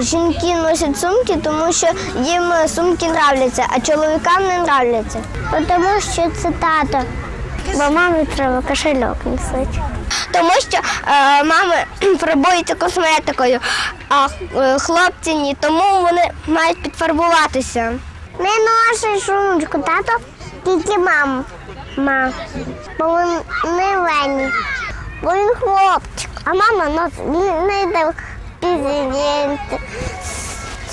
жінки носять сумки, тому що їм сумки нравляться, а чоловікам не нравляться. Тому що це тато. Бо мамі треба кошельок носити. Тому що е, мами фарбуються косметикою, а е, хлопці ні, тому вони мають підфарбуватися. Не носить сумочку, тато тільки мама. Ма. Бо він не лені. Бо він хлопчик, а мама носить не- не йде президенти,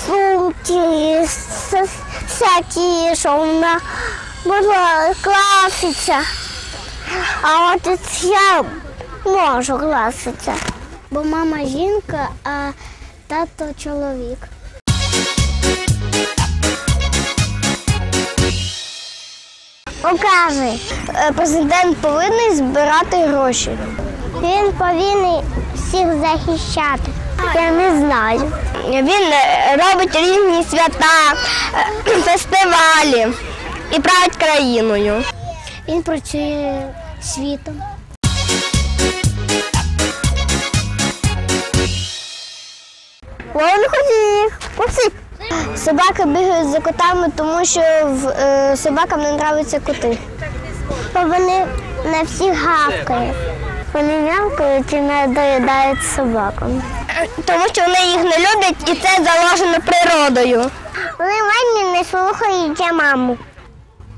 сумки, всякі, що вона може класиться. А от я можу класитися. Бо мама жінка, а тато чоловік. Покажи. Е, Президент повинен збирати гроші. Він повинен всіх захищати. Я не знаю. Він е, робить різні свята, е, фестивалі і править країною. Він працює світом. Вон хотів. Попси. Собаки бігають за котами, тому що е, собакам не подобаються коти. Бо вони на всіх гавкають. Вони м'явкають і не доїдають собакам. Тому що вони їх не люблять і це заложено природою. Вони мене не слухають маму.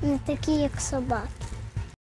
Не такі, як собаки.